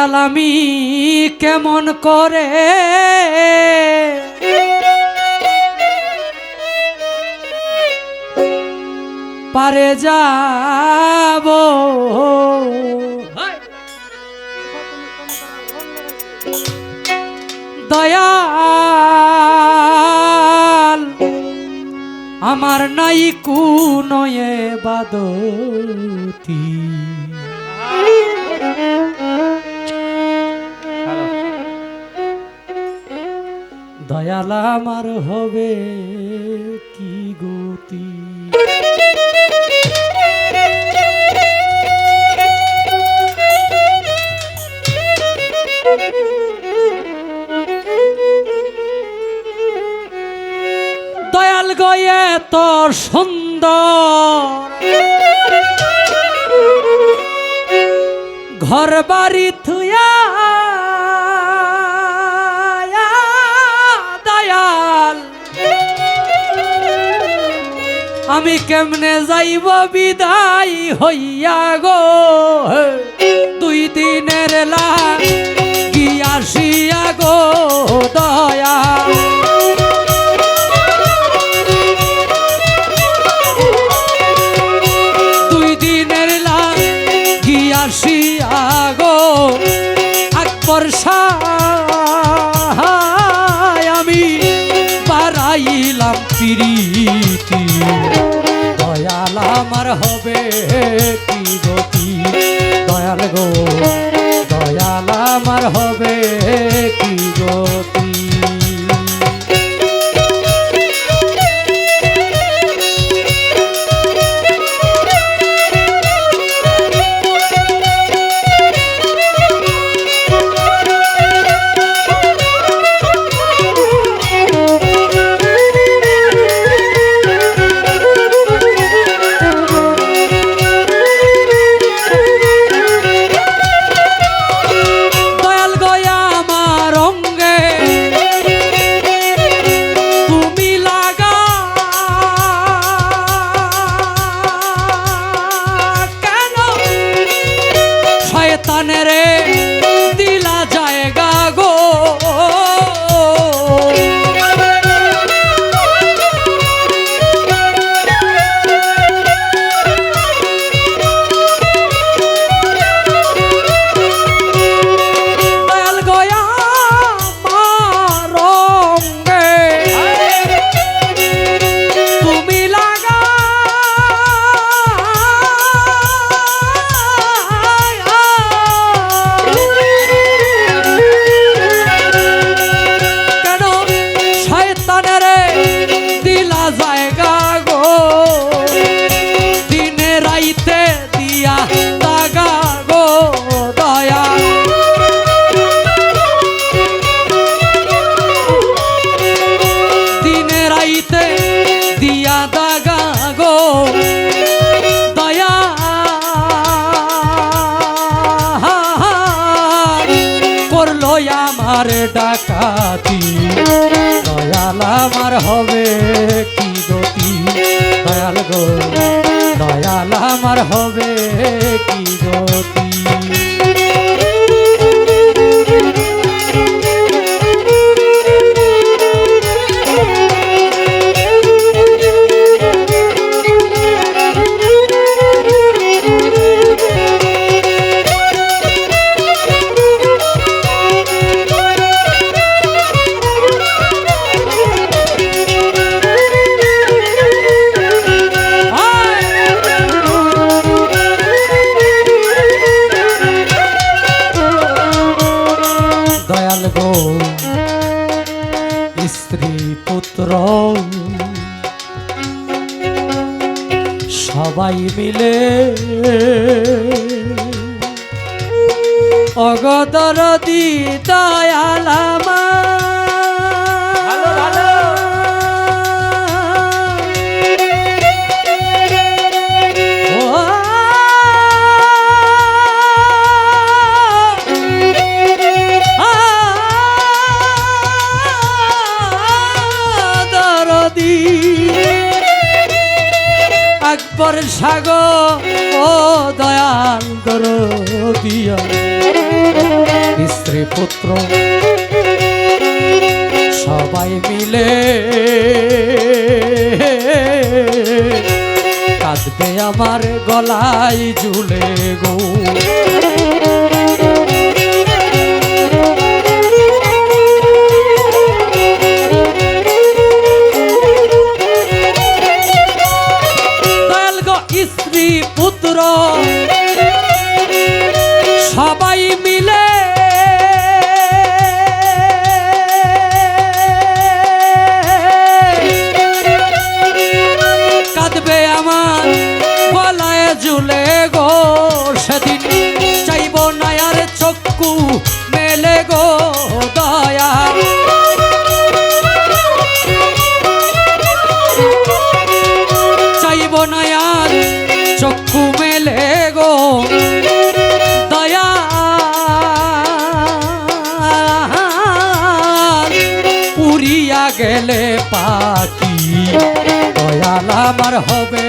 দয়াল আমি কেমন করে? পারে যাব। দয়াল আমার নাই কুনয়ে বাদতি। দয়াল আমার হবে কি গতি? দয়াল গয়ে তোর সুন্দর। ঘর বাড়ি থুয়া আমি কেমনে যাইব? বিদায় হইয়া গো। দুই দিনের লা গিয়াসিয়া গো, দয়া? দুই দিনের লাগিয়াসিয়া গো? আকবর আমি বাড়াইলাম দয়াল আমার হবে কি গতি? দয়াল গো দয়াল আমার হবে কি গতি? জায়গা গো দিনে রাইতে দিয়া দাগা গো দয়া। দিনে রাইতে দিয়া দাগা গো দয়া। করল আমার ডাকাতি। দয়াল আমার হবে দয়াল গো দয়াল আমার হবে কি গতি সবাই মিলে অগদরদি দিতায়ালামা আকবর সাগর ও দয়াল দরদিয়া। স্ত্রী পুত্র সবাই মিলে কাঁদবে আমার গলায় ঝুলে গো। স্ত্রী পুত্র। সবাই মিলে কাঁদবে আমার গলায় জুলে গো সেদিন। মেলে গো দয়া পুরিয়া গেলে পাখি, দয়াল আমার হবে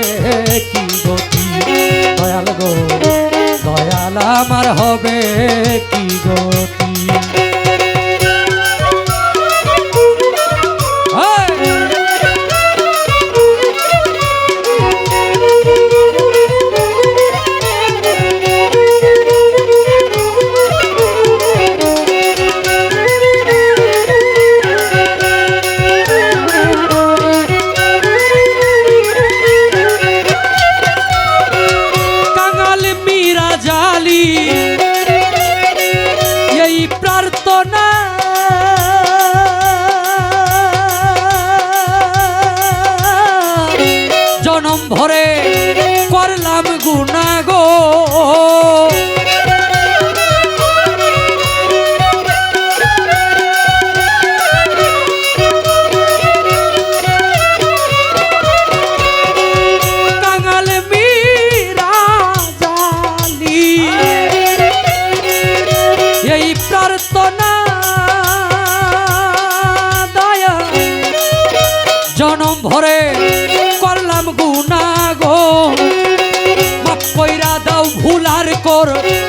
কি গতি? দয়াল গো, দয়াল আমার হবে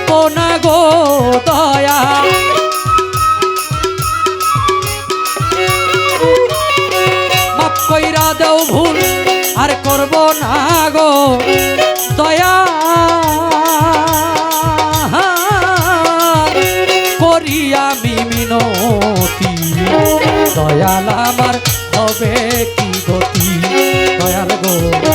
কোনা গো দয়া। দাও ভুল, আর করব না গো দয়া। করি আমি মিনতি, দয়াল আমার হবে কি গতি? দয়াল গো।